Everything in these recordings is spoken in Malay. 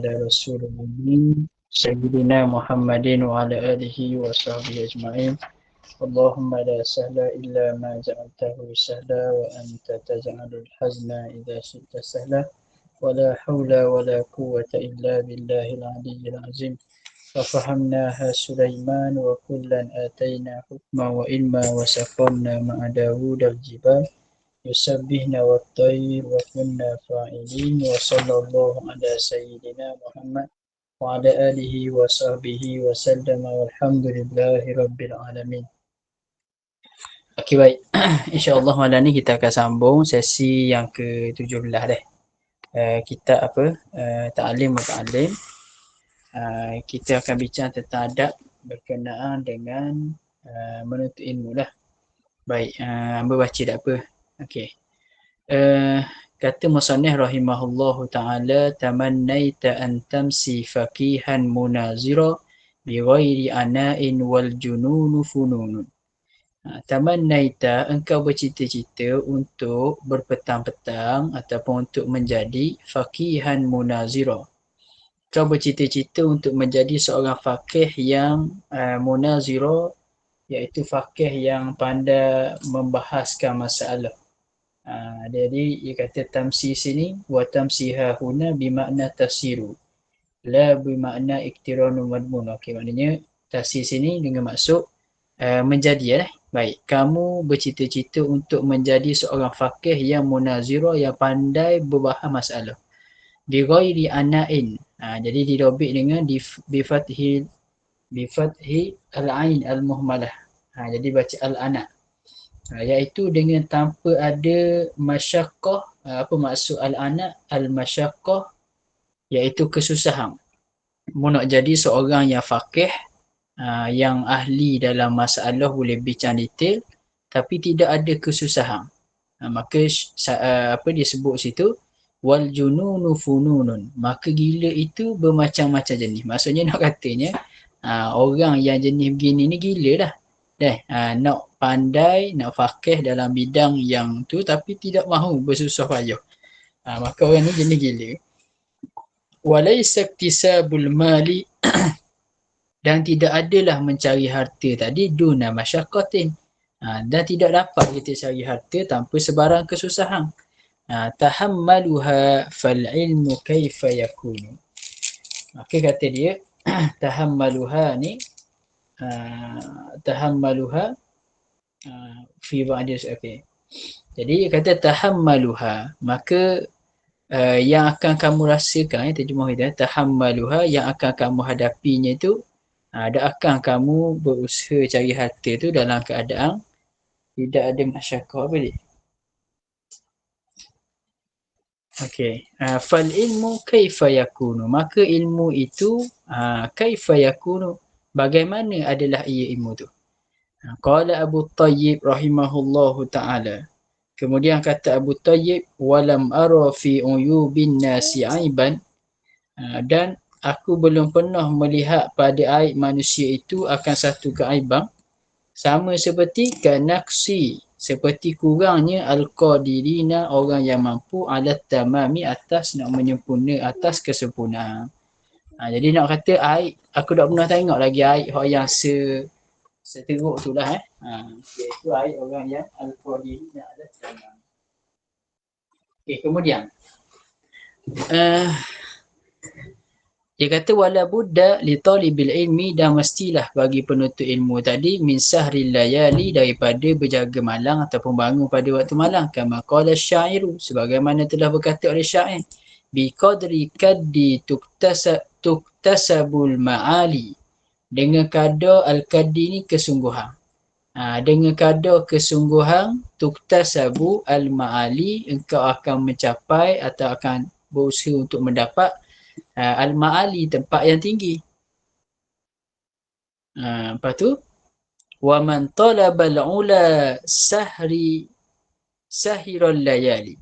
على رسول الأمين سيدنا محمد وعلى آله وصحبه أجمعين. اللهم لا سهل إلا ما جعلته سهلا وأنت تجعل الحزن إذا شئت سهلا. ولا حول ولا قوة إلا بالله العلي العظيم. ففهمناها سليمان وكلا آتينا حكما وعلما وسخرنا مع داود الجبال. يسبحنا والطير وكنا فاعلين وصلى الله على سيدنا محمد وعلى آله وصحبه وسلم والحمد لله رب العالمين Okey baik. InsyaAllah malam ni kita akan sambung sesi yang ke-17 deh. Uh, kita apa? Uh, Ta'alim wa ta'alim. Uh, kita akan bincang tentang adab berkenaan dengan uh, menuntut ilmu lah. Baik, uh, Amba baca tak apa. Okey. Uh, kata Musannih rahimahullahu ta'ala tamannaita an tamsi faqihan munazira bi ghairi ana'in wal jununu fununun. Ha, taman naita engkau bercita-cita untuk berpetang-petang ataupun untuk menjadi fakihan munazira. Kau bercita-cita untuk menjadi seorang fakih yang uh, munazira iaitu fakih yang pandai membahaskan masalah. Uh, jadi ia kata tamsi sini wa tamsiha huna bimakna tasiru la bimakna iktiranu madmun. Okey maknanya tafsir sini dengan maksud uh, menjadi eh Baik, kamu bercita-cita untuk menjadi seorang fakih yang munazirah yang pandai berbahas masalah. Di ghairi ana'in. Ha, jadi dirobik dengan bifathi bifathi al-ain al-muhmalah. Ha, jadi baca al-ana. Ha, iaitu dengan tanpa ada masyaqqah, ha, apa maksud al-ana? Al-masyaqqah iaitu kesusahan. Mu nak jadi seorang yang fakih, uh, yang ahli dalam masalah boleh bincang detail tapi tidak ada kesusahan. Maka apa dia sebut situ wal jununu fununun. Maka gila itu bermacam-macam jenis. Maksudnya nak katanya orang yang jenis begini ni gila dah. Deh, uh, nak pandai, nak fakih dalam bidang yang tu tapi tidak mahu bersusah payah. Uh, maka orang ni jenis gila. Walaysa iktisabul mali dan tidak adalah mencari harta tadi duna masyaqatin ha, dan tidak dapat kita cari harta tanpa sebarang kesusahan ha, tahammaluha fal ilmu kaifa yakunu okey kata dia tahammaluha ni uh, tahammaluha uh, fi ba'di okey jadi kata tahammaluha maka uh, yang akan kamu rasakan ya terjemah kita tahammaluha yang akan kamu hadapinya itu Ha, adakah kamu berusaha cari harta tu dalam keadaan tidak ada masyarakat apa dia? Okey. Uh, fal ilmu kaifa yakunu? Maka ilmu itu uh, kaifa yakunu? Bagaimana adalah ia ilmu tu? Qala Abu Tayyib rahimahullahu ta'ala. Kemudian kata Abu Tayyib walam ara fi uyubin nasi aiban dan aku belum pernah melihat pada aib manusia itu akan satu keaiban sama seperti kanaksi seperti kurangnya al-qadirina orang yang mampu alat tamami atas nak menyempurna atas kesempurnaan. Ha, jadi nak kata aib aku tak pernah tengok lagi aib orang yang se seteruk tu lah eh. Ha, iaitu aib orang yang al-qadirina alat tamami. Okay, kemudian uh, dia kata wala budda li talibil ilmi dan mestilah bagi penuntut ilmu tadi min sahril layali daripada berjaga malam ataupun bangun pada waktu malam kama qala syairu sebagaimana telah berkata oleh syair bi qadri kaddi tuktasa tuktasabul maali dengan kadar al kaddi ni kesungguhan ha, dengan kadar kesungguhan tuktasabu al maali engkau akan mencapai atau akan berusaha untuk mendapat uh, al-ma'ali tempat yang tinggi. Uh, lepas tu wa man talaba al-ula sahri sahiral layali.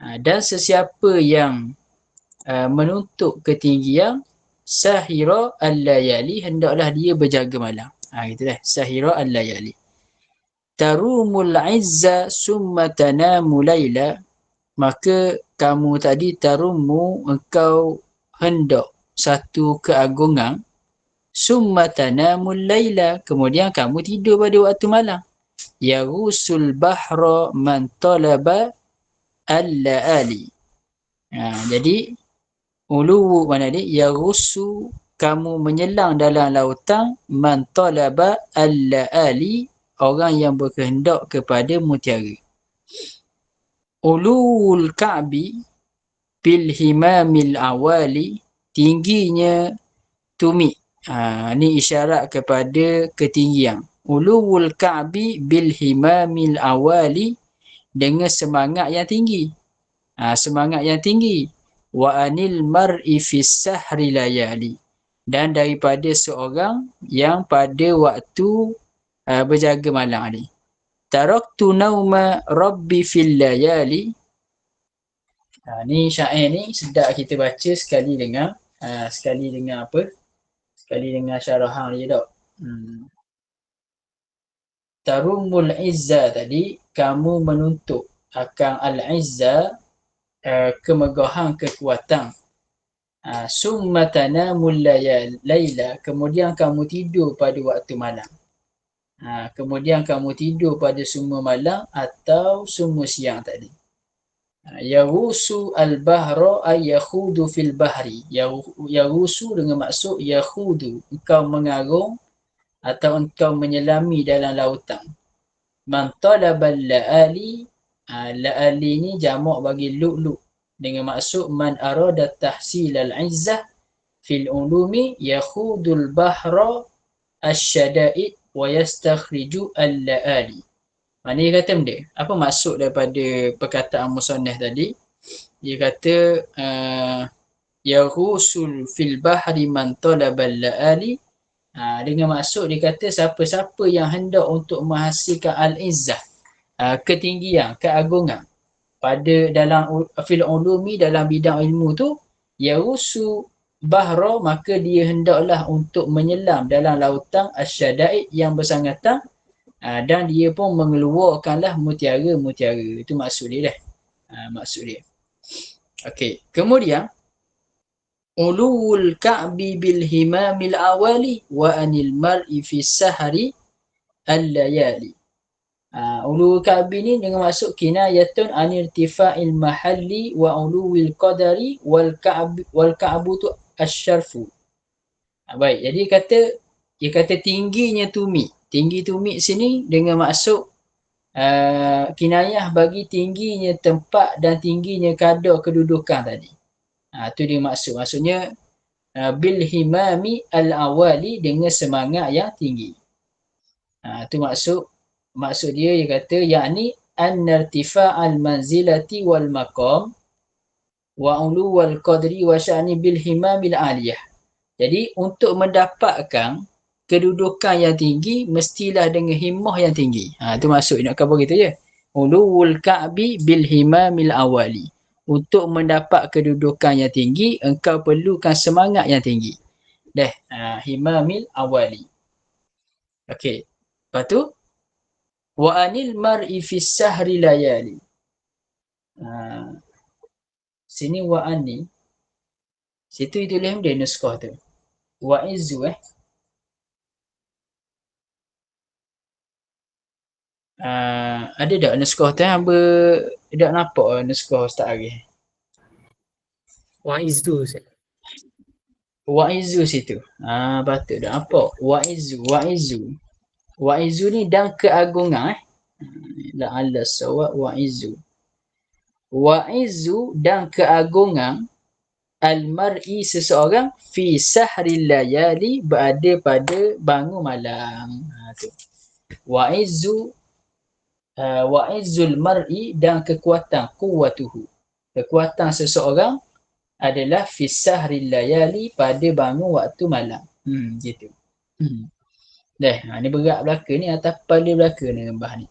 Uh, dan sesiapa yang uh, menuntut ketinggian sahira al-layali hendaklah dia berjaga malam. Ha gitu dah. Sahira al-layali. Tarumul izza summa tanamu laila. Maka kamu tadi tarumu engkau hendak satu keagungan. Summa tanamul laila. Kemudian kamu tidur pada waktu malam. Yarusul bahra man talaba al-laali ha, jadi ulu mana ni yarusu kamu menyelang dalam lautan man talaba al-laali orang yang berkehendak kepada mutiara ulul ka'bi bil himamil awali tingginya tumit Ha, ni isyarat kepada ketinggian. Ulul ka'bi bil himamil awali dengan semangat yang tinggi. Ha, semangat yang tinggi. Wa anil mar'i fis sahri layali. Dan daripada seorang yang pada waktu uh, berjaga malam ni. Taraktu nauma rabbi fil layali. Ha, ni syair ni sedap kita baca sekali dengan uh, sekali dengan apa? sekali dengan syarahan dia tak. Hmm. Tarumul izza tadi kamu menuntut akan al-izza uh, kemegahan kekuatan. Uh, summa tanamul layla kemudian kamu tidur pada waktu malam. Uh, kemudian kamu tidur pada semua malam atau semua siang tadi. Yahusu al-bahra ay yakhudu fil bahri. Yahusu dengan maksud yakhudu. Engkau mengarung atau engkau menyelami dalam lautan. Man talabal la'ali. Ha, la'ali ni jamak bagi lu'lu' dengan maksud man arada tahsil al-izzah fil ulumi yakhudul bahra asyada'id wa yastakhriju al-la'ali. Ha, ni dia kata benda. Apa maksud daripada perkataan Musannah tadi? Dia kata uh, Yahusul fil bahri man talabal la'ali dengan maksud dia kata siapa-siapa yang hendak untuk menghasilkan al-izzah uh, ketinggian, keagungan pada dalam fil ulumi dalam bidang ilmu tu Yahusu bahra maka dia hendaklah untuk menyelam dalam lautan asyadaid yang bersangatan uh, dan dia pun mengeluarkanlah mutiara-mutiara. Itu maksud dia dah. Uh, maksud dia. Okey kemudian ulul ka'bi bil himamil awali wa anil mar'i fi sahari al layali uh, ulul ka'bi ni dengan maksud kinayatun anil tifa'il mahalli wa ulul qadari wal ka'bi wal ka'bu tu asyarfu uh, baik jadi kata dia kata tingginya tumit tinggi tumit sini dengan maksud uh, kinayah bagi tingginya tempat dan tingginya kadar kedudukan tadi. Ha, tu dia maksud. Maksudnya uh, bil himami al awali dengan semangat yang tinggi. Ha, tu maksud maksud dia dia kata yakni an irtifa al manzilati wal maqam wa ulu wal qadri wa sya'ni bil himamil aliyah. Jadi untuk mendapatkan kedudukan yang tinggi mestilah dengan himmah yang tinggi. Ha tu maksud nak kata begitu je. Ulul ka'bi bil himamil awali. Untuk mendapat kedudukan yang tinggi, engkau perlukan semangat yang tinggi. Deh, ha, himamil awali. Okey. Lepas tu wa anil mar'i fi sahri layali. Ha, sini wa ani. Situ itu lem dia nuskah tu. Wa izu eh. uh, ada tak nuskah tu ber tak nampak nuskah Ustaz Ari? Wa'izu Wa'izu situ. Ah uh, patut dah nampak. Wa'izu, wa'izu. Wa'izu ni dan keagungan eh. La ala sawa wa'izu. Wa'izu dan keagungan al-mar'i seseorang fi sahri layali berada pada bangun malam. Ha tu. Wa'izu uh, wa izzul mar'i dan kekuatan kuwatuhu. Kekuatan seseorang adalah fi sahri layali pada bangun waktu malam. Hmm gitu. Hmm. Dah, ha, ni berat belaka ni atas kepala belaka ni lembah ni.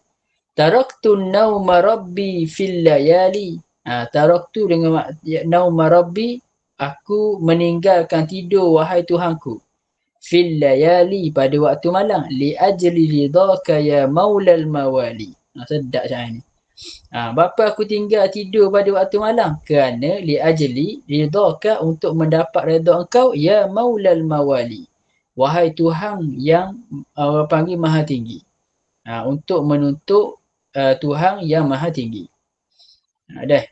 Taraktu nauma rabbi fil layali. Ha, taraktu dengan nauma rabbi aku meninggalkan tidur wahai Tuhanku. Fil layali pada waktu malam li ajli ridaka ya maulal mawali. Ha, sedap macam ni. Ha, bapa aku tinggal tidur pada waktu malam kerana li ajli ridhaka untuk mendapat redha engkau ya maulal mawali. Wahai Tuhan yang uh, panggil maha tinggi. Ha, untuk menuntut uh, Tuhan yang maha tinggi. Ha, dah.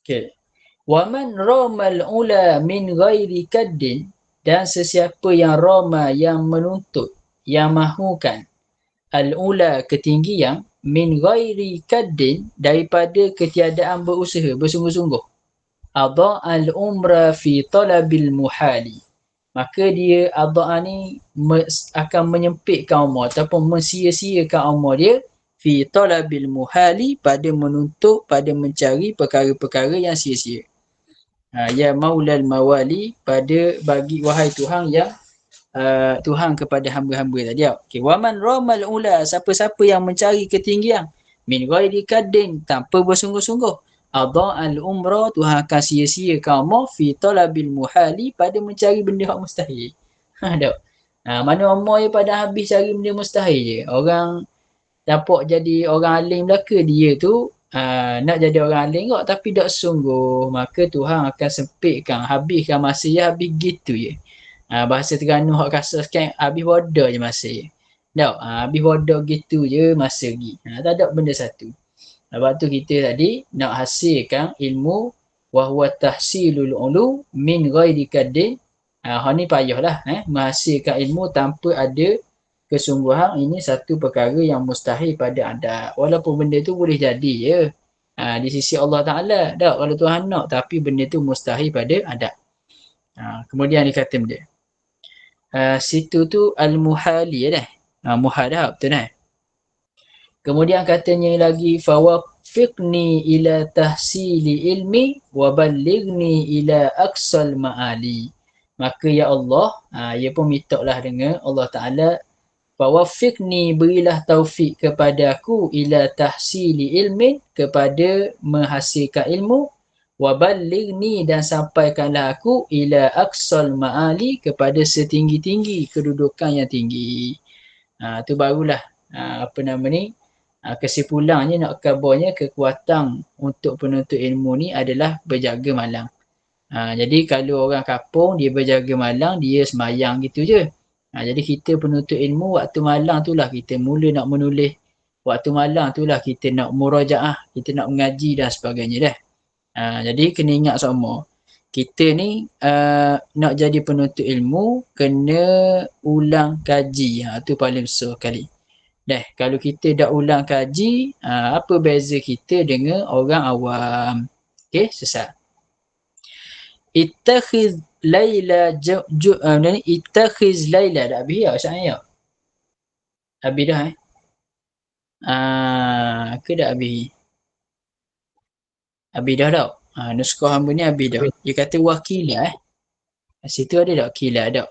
Okay. Waman ramal ula min ghairi kaddin dan sesiapa yang rama yang menuntut yang mahukan al-ula ketinggian min ghairi kaddin daripada ketiadaan berusaha bersungguh-sungguh adha al-umra fi talabil muhali maka dia adha ni akan menyempitkan umur ataupun mensia-siakan umur dia fi talabil muhali pada menuntut pada mencari perkara-perkara yang sia-sia ha, ya maulal mawali pada bagi wahai Tuhan yang uh, Tuhan kepada hamba-hamba tadi. Okey, waman ramal ula siapa-siapa yang mencari ketinggian min ghairi kadin tanpa bersungguh-sungguh. Adha al umra Tuhan akan sia-sia kaum fi talabil muhali pada mencari benda yang mustahil. Ha dak. Ha, mana umur dia pada habis cari benda mustahil je. Orang dapat jadi orang alim belaka dia tu uh, nak jadi orang alim kok tapi tak sungguh maka Tuhan akan sempitkan habiskan masa dia habis gitu je Ha, bahasa Terengganu hak kasar sekian habis bodoh je masa je. Tak, ha, habis bodoh gitu je masa lagi. Ha, tak ada benda satu. Sebab tu kita tadi nak hasilkan ilmu wahwa tahsilul ulu min ghairi kadin. Ha, hak ni payahlah eh menghasilkan ilmu tanpa ada kesungguhan ini satu perkara yang mustahil pada anda. Walaupun benda tu boleh jadi je. Ha, di sisi Allah Ta'ala. Tak, kalau Tuhan nak. Tapi benda tu mustahil pada anda. Ha, kemudian dia kata dia uh, situ tu al-muhali dah. Ha, muhal dah betul dah. Kemudian katanya lagi fawafiqni ila tahsili ilmi wa ballighni ila aqsal ma'ali. Maka ya Allah, ha, ia pun mintalah dengan Allah Taala fawafiqni berilah taufik kepada aku ila tahsili ilmi kepada menghasilkan ilmu waballighni dan sampaikanlah aku ila aqsal ma'ali kepada setinggi-tinggi kedudukan yang tinggi. Ha tu barulah ha, apa nama ni? Ha, kesimpulannya nak kabarnya kekuatan untuk penuntut ilmu ni adalah berjaga malam. Ha, jadi kalau orang kapung dia berjaga malam dia semayang gitu je. Ha, jadi kita penuntut ilmu waktu malam tu lah kita mula nak menulis. Waktu malam tu lah kita nak murajaah, kita nak mengaji dan sebagainya dah. Ha, jadi kena ingat semua. Kita ni uh, nak jadi penuntut ilmu kena ulang kaji. Ha tu paling besar kali. Dah kalau kita dah ulang kaji, uh, apa beza kita dengan orang awam? Okey, sesat. Ittakhiz Laila ju uh, ni ittakhiz Laila dah habis ya saya ya. Habis dah eh. Ah, uh, ke dah habis? Habis dah tak? Ha, nuskah hamba ni habis dah. Dia kata wakilah eh. Situ ada tak kila ada?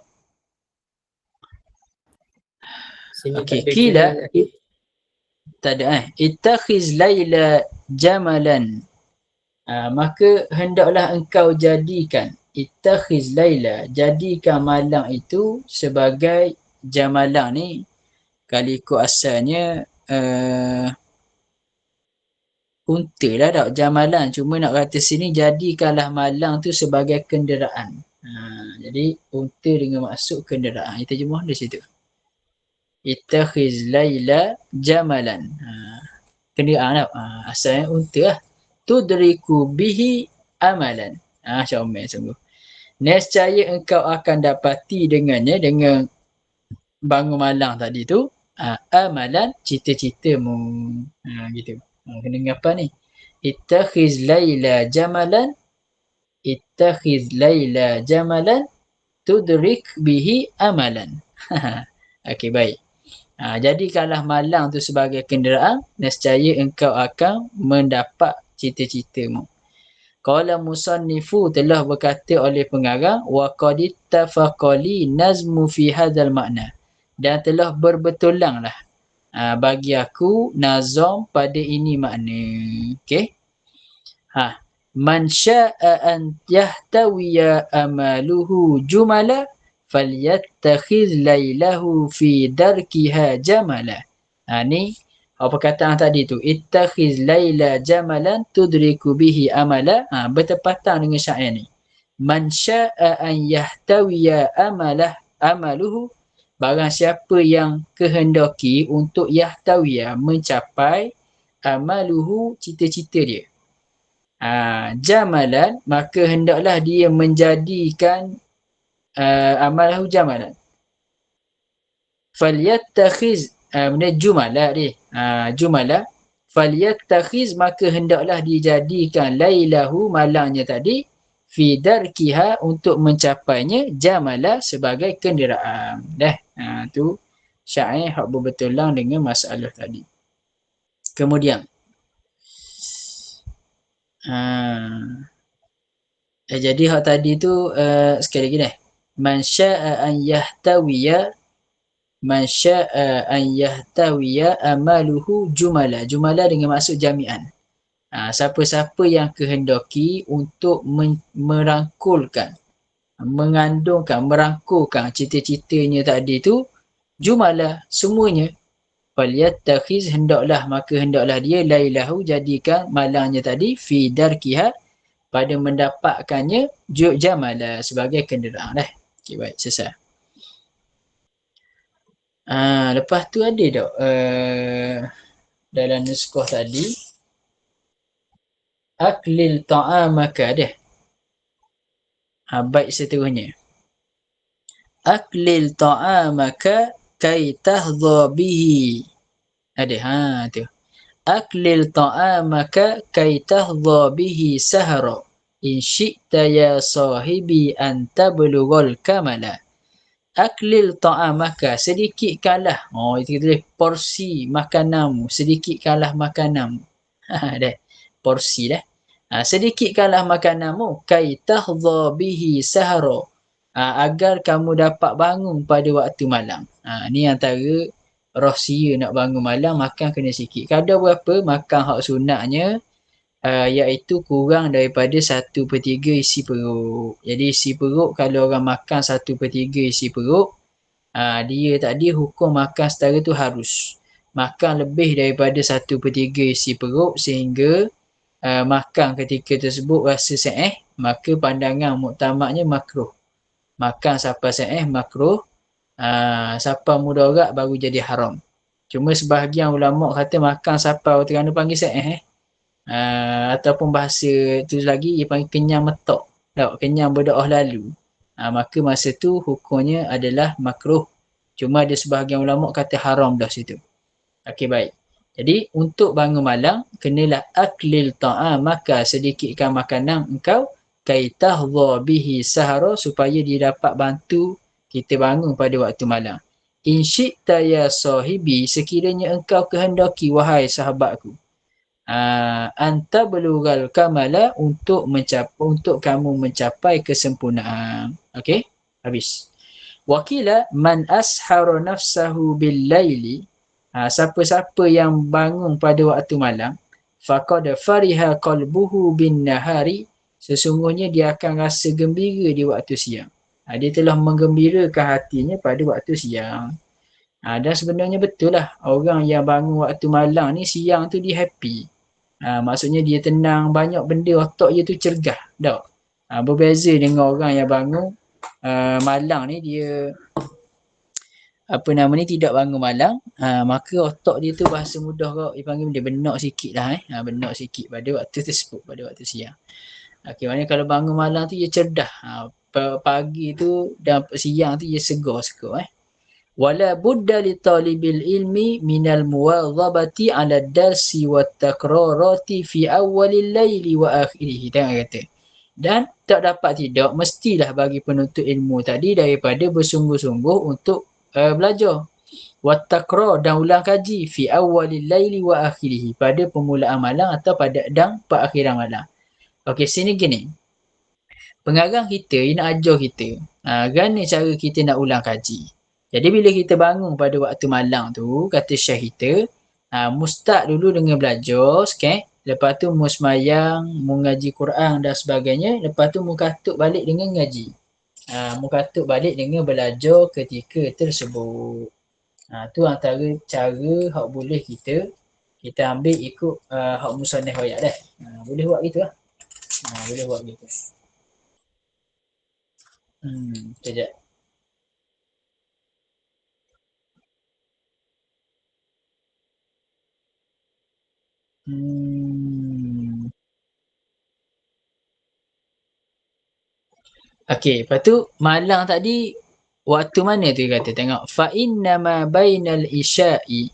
Okey, kila tak ada eh. Ittakhiz Laila jamalan. Ha, maka hendaklah engkau jadikan ittakhiz Laila jadikan malam itu sebagai jamalan ni. Kalau ikut asalnya uh, unta lah tak jamalan. Cuma nak kata sini jadikanlah malang tu sebagai kenderaan. Ha, jadi unta dengan maksud kenderaan. Kita terjemah di situ ittakhiz laila jamalan. Ha, kenderaan lah ha, asalnya unta lah. Tudriku bihi amalan. Ha, syomel sungguh. Nescaya engkau akan dapati dengannya dengan bangun malang tadi tu ha, amalan cita-citamu. Ha, gitu. Ha, kena ingat apa ni? Ittakhiz Laila jamalan Ittakhiz Laila jamalan tudrik bihi amalan. Okey baik. Ha, jadi kalau malang tu sebagai kenderaan, nescaya engkau akan mendapat cita-citamu. Qala musannifu telah berkata oleh pengarang wa qad ittafaqali nazmu fi hadzal makna dan telah berbetulanglah uh, bagi aku nazam pada ini makna. Okey? Ha man syaa'a an yahtawiya amaluhu jumala falyattakhiz lailahu fi darkiha jamala ha ni apa perkataan tadi tu? ittakhiz laila jamalan tudriku bihi amala ha, bertepatan dengan syair ni. man syaa an yahtawiya amalah amaluhu barang siapa yang kehendaki untuk yahtawiya mencapai amaluhu cita-cita dia. Ha, jamalan maka hendaklah dia menjadikan amalahu jamalan falyattakhiz uh, benda jumalah dia uh, jumalah falyattakhiz maka hendaklah dijadikan lailahu malangnya tadi fi darkiha untuk mencapainya jamalah sebagai kenderaan. Dah. Ha, tu syair hak berbetulan dengan masalah tadi. Kemudian. Ha, eh, jadi hak tadi tu uh, sekali lagi dah man syaa an yahtawiya man syaa an yahtawiya amaluhu jumala. Jumala dengan maksud jami'an. Ha, siapa-siapa yang kehendaki untuk merangkulkan mengandungkan merangkulkan cita-citanya tadi tu jumala semuanya. Falyatakhiz hendaklah maka hendaklah dia lailahu jadikan malangnya tadi fi darkiha pada mendapatkannya jamala sebagai kenderaan dah okey baik selesai Ah, lepas tu ada tak uh, dalam nuskah tadi aklil ta'amaka dia. Ha, baik seterusnya. Aklil ta'amaka kay tahdha bihi. Ada ha tu. Aklil ta'amaka kay tahdha bihi sahra. In syi'ta ya sahibi an tablughal kamala. Aklil ta'amaka sedikit kalah oh itu kita porsi makananmu sedikit kalah makananmu. Ha porsi dah. Ha, sedikit kalah makananmu kai tahdha bihi sahara ha, agar kamu dapat bangun pada waktu malam. Ha, ni antara rahsia nak bangun malam makan kena sikit. Kadar berapa? Makan hak sunatnya uh, iaitu kurang daripada satu per tiga isi perut. Jadi isi perut kalau orang makan satu per tiga isi perut, uh, dia tadi hukum makan setara tu harus. Makan lebih daripada satu per tiga isi perut sehingga uh, makan ketika tersebut rasa se'eh, maka pandangan muktamaknya makruh. Makan sampai se'eh makruh, uh, sampai mudarat baru jadi haram. Cuma sebahagian ulama kata makan sampai kerana panggil se'eh eh uh, ataupun bahasa tu lagi dia panggil kenyang metok. Tak kenyang berdoa lalu. Uh, maka masa tu hukumnya adalah makruh. Cuma ada sebahagian ulama kata haram dah situ. Okey baik. Jadi untuk bangun malam kenalah aklil ta'am maka sedikitkan makanan engkau kaitah bihi sahara supaya dia dapat bantu kita bangun pada waktu malam. In ya sahibi sekiranya engkau kehendaki wahai sahabatku uh, anta belugal kamala untuk mencapai untuk kamu mencapai kesempurnaan. Okey habis. Wakila man ashara nafsahu bil laili uh, siapa-siapa yang bangun pada waktu malam faqad fariha qalbuhu bin nahari sesungguhnya dia akan rasa gembira di waktu siang. Uh, dia telah menggembirakan hatinya pada waktu siang. Uh, dan sebenarnya betul lah orang yang bangun waktu malam ni siang tu dia happy Ha, maksudnya dia tenang banyak benda otak dia tu cergah. Tak? Ha, berbeza dengan orang yang bangun uh, malang ni dia apa nama ni tidak bangun malang ha, maka otak dia tu bahasa mudah kau dia panggil dia benak sikit lah eh. Ha, benak sikit pada waktu tersebut pada waktu siang. Okay, maknanya kalau bangun malam tu dia cerdah. Ha, pagi tu dan siang tu dia segar sekar eh wala budda li talibil ilmi minal muwadhabati ala darsi wa takrarati fi awalil laili wa akhirih dan kata. Dan tak dapat tidak mestilah bagi penuntut ilmu tadi daripada bersungguh-sungguh untuk uh, belajar. Wa takrar dan ulang kaji fi awalil laili wa akhirih pada permulaan malam atau pada dan perakhiran malam. Okey sini gini. Pengarang kita ini ajar kita. Ha, gana cara kita nak ulang kaji jadi bila kita bangun pada waktu malam tu, kata syekh kita, uh, mustaq dulu dengan belajar sikit. Lepas tu mu semayang, mu ngaji Quran dan sebagainya. Lepas tu mu katuk balik dengan ngaji. Uh, mu katuk balik dengan belajar ketika tersebut. Uh, tu antara cara yang boleh kita kita ambil ikut uh, hak musannif ayat dah. Uh, boleh buat gitu lah. Uh, boleh buat gitu. Hmm, kejap. Hmm. Okey, lepas tu malang tadi waktu mana tu kata? Tengok fa inna ma bainal isya'i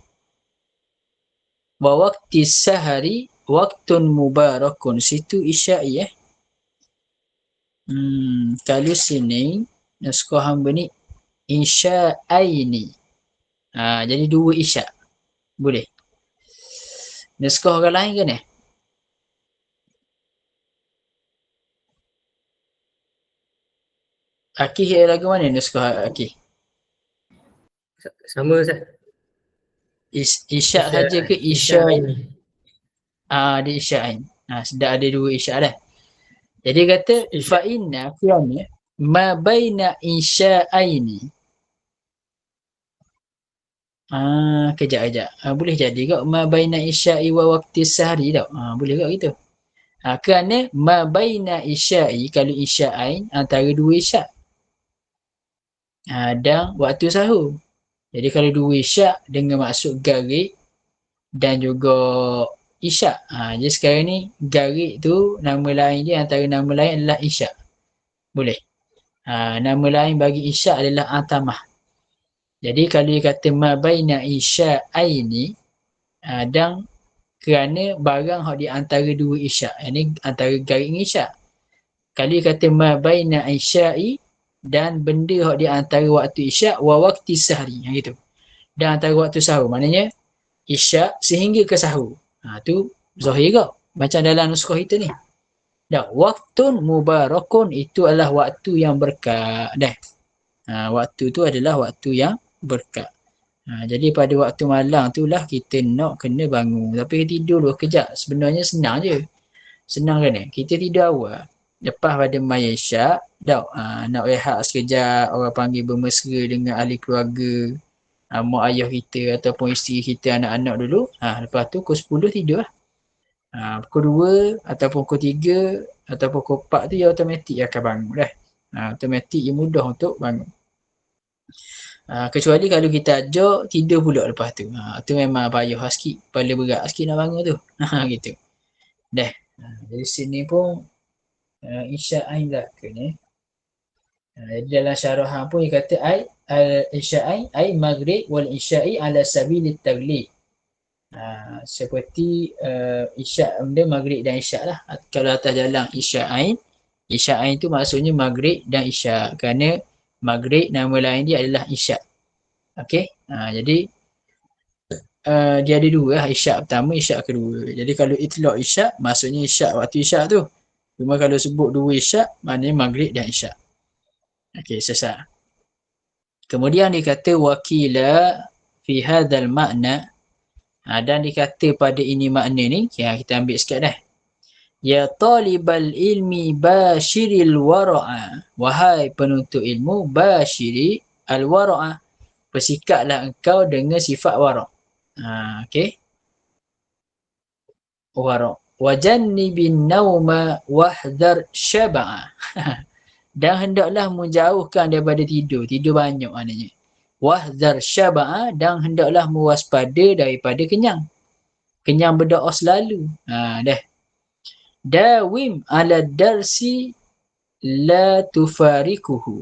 wa waqti sahari waqtun mubarakun. Situ isya'i eh? Hmm kalau sini naskah hamba ni isya'aini ha jadi dua isya' boleh orang lain ke ni Akih lagu mana ni Akih? Sama Ustaz. Is, isyak saja ke isyak? Ah, ada isyak ain. Ah, sudah ada dua isyak dah. Jadi kata fa inna qiyamnya ma baina isya'aini. Ah, kejap kejap. Ah, boleh jadi ke ma baina isya'i wa waqti sehari tau. Ah, boleh ke gitu? Ah, kerana ma baina isya'i kalau isya'ain antara dua isyak uh, dan waktu sahur. Jadi kalau dua isyak dengan maksud garik dan juga isyak. Ha, jadi sekarang ni garik tu nama lain dia antara nama lain adalah isyak. Boleh. Ha, nama lain bagi isyak adalah atamah. Jadi kalau dia kata mabaina isyak aini ha, dan kerana barang hak di antara dua isyak. Ini antara garik dengan isyak. Kalau dia kata mabaina isya'i dan benda yang di antara waktu isyak wa waktu sehari yang gitu. Dan antara waktu sahur maknanya isyak sehingga ke sahur. Ha tu zahir ke macam dalam nuskah kita ni. Dah waktu mubarakun itu adalah waktu yang berkat. Dah. Ha, waktu tu adalah waktu yang berkat. Ha, jadi pada waktu malam tu lah kita nak kena bangun. Tapi tidur dulu kejap sebenarnya senang je. Senang kan kita tidur awal. Lepas pada maya isyak dah uh, nak rehat sekejap orang panggil bermesra dengan ahli keluarga uh, mak ayah kita ataupun isteri kita anak-anak dulu. Ha, lepas tu pukul 10 tidur lah. Ha, pukul 2 ataupun pukul 3 ataupun pukul 4 tu ya automatik akan bangun dah. Ha, automatik ia mudah untuk bangun ha, kecuali kalau kita ajak tidur pula lepas tu. Ha, tu memang payah sikit. Kepala berat sikit nak bangun tu. Ha, gitu. Dah. Ha, dari sini pun uh, isya ain lah ke ni uh, dalam syarahan pun dia kata ai al isya'ain ai maghrib wal isya'i ala sabil taglib uh, seperti uh, isya' benda maghrib dan isya' lah. Kalau atas jalan isya'ain isya'ain tu maksudnya maghrib dan isya' kerana maghrib nama lain dia adalah isya' okey uh, jadi Uh, dia ada dua lah, isyak pertama, isyak kedua. Jadi kalau itlak isyak, maksudnya isyak waktu isyak tu. Cuma kalau sebut dua isyak, maknanya maghrib dan isyak. Okey, sesat. Kemudian dikata wakila fi hadzal makna ha, dan dikata pada ini makna ni, ya, kita ambil sikit dah. Ya talibal ilmi bashiril wara'a. Wahai penuntut ilmu, bashiri al wara'a. Persikaplah engkau dengan sifat wara'. Ha, okey. Wara' wajannibin nauma wahdar syab'a dan hendaklah menjauhkan daripada tidur tidur banyak maknanya wahdar syab'a dan hendaklah mewaspada daripada kenyang kenyang berdoa selalu ha dah dawim ala darsi la tufarikuhu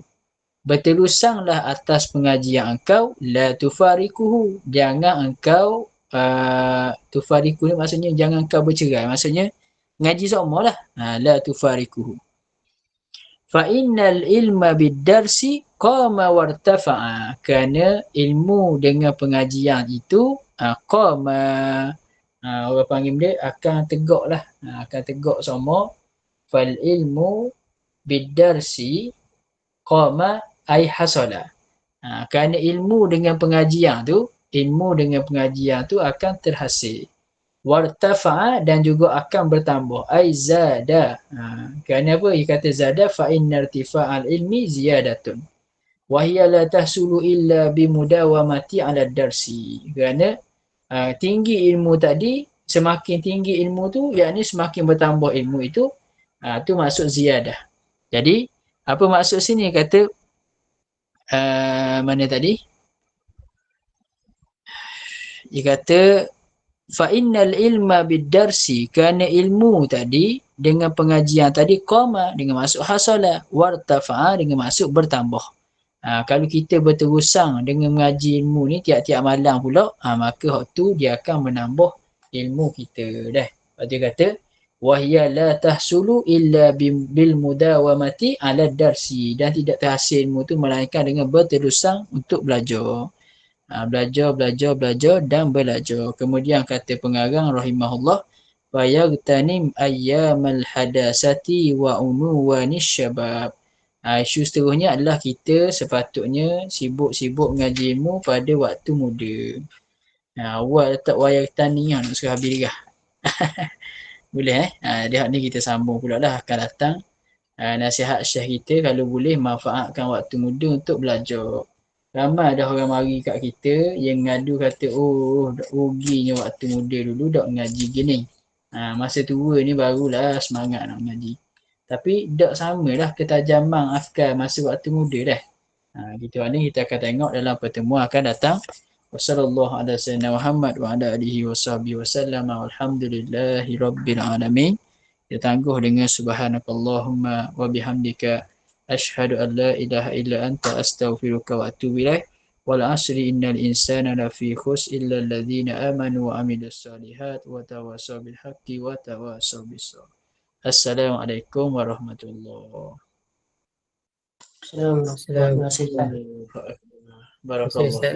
bertelusanglah atas pengajian engkau la tufarikuhu jangan engkau uh, tufariku ni maksudnya jangan kau bercerai. Maksudnya ngaji sama lah. Ha, la tufariku fa innal ilma bidarsi qama wartafa'a. Kerana ilmu dengan pengajian itu uh, qama uh, orang panggil dia akan tegak lah. Uh, akan tegak sama fal ilmu bidarsi qama ay hasala. Uh, kerana ilmu dengan pengajian tu ilmu dengan pengajian tu akan terhasil. Wartafa'a dan juga akan bertambah. Ai zada. Ha kerana apa? Dia kata zada fa inna irtifa'al ilmi ziyadatun. Wa hiya la tahsulu illa bi mudawamati 'ala darsi. Kerana uh, tinggi ilmu tadi semakin tinggi ilmu tu yakni semakin bertambah ilmu itu uh, tu maksud ziyadah. Jadi apa maksud sini? Kata uh, mana tadi? Dia kata fa innal ilma bidarsi kerana ilmu tadi dengan pengajian tadi qama dengan masuk hasala wartafa'a dengan masuk bertambah ha, kalau kita berterusang dengan mengaji ilmu ni tiap-tiap malam pula ha, maka waktu dia akan menambah ilmu kita dah lepas dia kata wahya la tahsulu illa bil mudawamati ala darsi dan tidak terhasil ilmu tu melainkan dengan berterusang untuk belajar Ha, belajar, belajar, belajar dan belajar. Kemudian kata pengarang rahimahullah wa yaghtanim ayyamal hadasati wa unuwani syabab. Ha, isu seterusnya adalah kita sepatutnya sibuk-sibuk mengaji ilmu pada waktu muda. Ha, awal letak wa yaghtanim ha, nak suruh habis boleh eh? Ha, dia ni kita sambung pula lah akan datang. Ha, nasihat syekh kita kalau boleh manfaatkan waktu muda untuk belajar ramai dah orang mari kat kita yang ngadu kata oh ruginya waktu muda dulu dak ngaji gini. Ha, masa tua ni barulah semangat nak ngaji. Tapi tak sama lah ketajaman afkar masa waktu muda dah. Ha, gitu ni kita akan tengok dalam pertemuan akan datang. Wassalamualaikum warahmatullahi wabarakatuh. Wa ala alihi wa sahbihi wa sallam. Alhamdulillahi rabbil alamin. Kita tangguh dengan subhanakallahumma wa bihamdika. Ashadu an la ilaha illa anta astaghfiruka wa atubu ilaih. Wal asri innal insana lafi khus illa alladhina amanu wa amilu salihat wa tawasaw bilhaqi wa tawasaw bisawah. Assalamualaikum warahmatullahi wabarakatuh. Assalamualaikum warahmatullahi wabarakatuh.